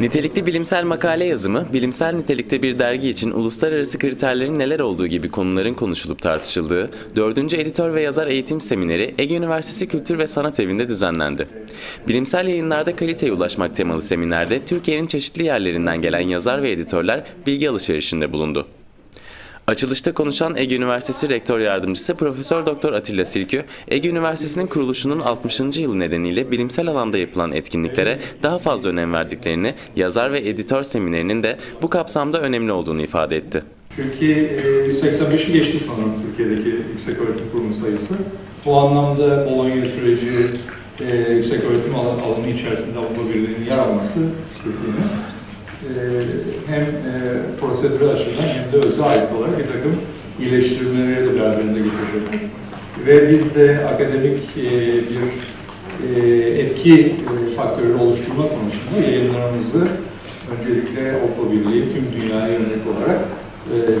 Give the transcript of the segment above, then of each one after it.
Nitelikli bilimsel makale yazımı, bilimsel nitelikte bir dergi için uluslararası kriterlerin neler olduğu gibi konuların konuşulup tartışıldığı 4. Editör ve Yazar Eğitim Semineri Ege Üniversitesi Kültür ve Sanat Evi'nde düzenlendi. Bilimsel yayınlarda kaliteye ulaşmak temalı seminerde Türkiye'nin çeşitli yerlerinden gelen yazar ve editörler bilgi alışverişinde bulundu. Açılışta konuşan Ege Üniversitesi Rektör Yardımcısı Profesör Doktor Atilla Silkü, Ege Üniversitesi'nin kuruluşunun 60. yılı nedeniyle bilimsel alanda yapılan etkinliklere daha fazla önem verdiklerini, yazar ve editör seminerinin de bu kapsamda önemli olduğunu ifade etti. E, 185'i geçti sanırım Türkiye'deki yüksek öğretim kurumu sayısı. Bu anlamda Bologna süreci e, yüksek öğretim alan- alanı içerisinde Avrupa Birliği'nin yer alması Türkiye'nin e, hem e, prosedürel açıdan hem de özel ait olarak bir takım iyileştirmeleri de beraberinde getirecektir. Ve biz de akademik e, bir e, etki faktörü oluşturma konusunda yayınlarımızı öncelikle Avrupa Birliği tüm dünyaya yönelik olarak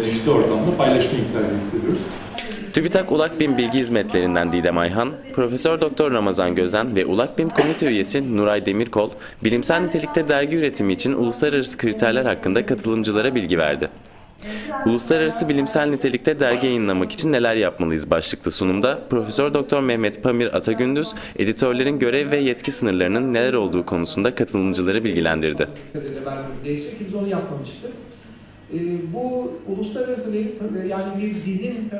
dijital ortamda paylaşma ihtiyacı hissediyoruz. TÜBİTAK Ulakbim Bilgi Hizmetlerinden Didem Ayhan, Profesör Doktor Ramazan Gözen ve Ulakbim Komite Üyesi Nuray Demirkol, bilimsel nitelikte dergi üretimi için uluslararası kriterler hakkında katılımcılara bilgi verdi. Uluslararası bilimsel nitelikte dergi yayınlamak için neler yapmalıyız başlıklı sunumda Profesör Doktor Mehmet Pamir Atagündüz, editörlerin görev ve yetki sınırlarının neler olduğu konusunda katılımcıları bilgilendirdi. Ee, bu uluslararası yani bir dizin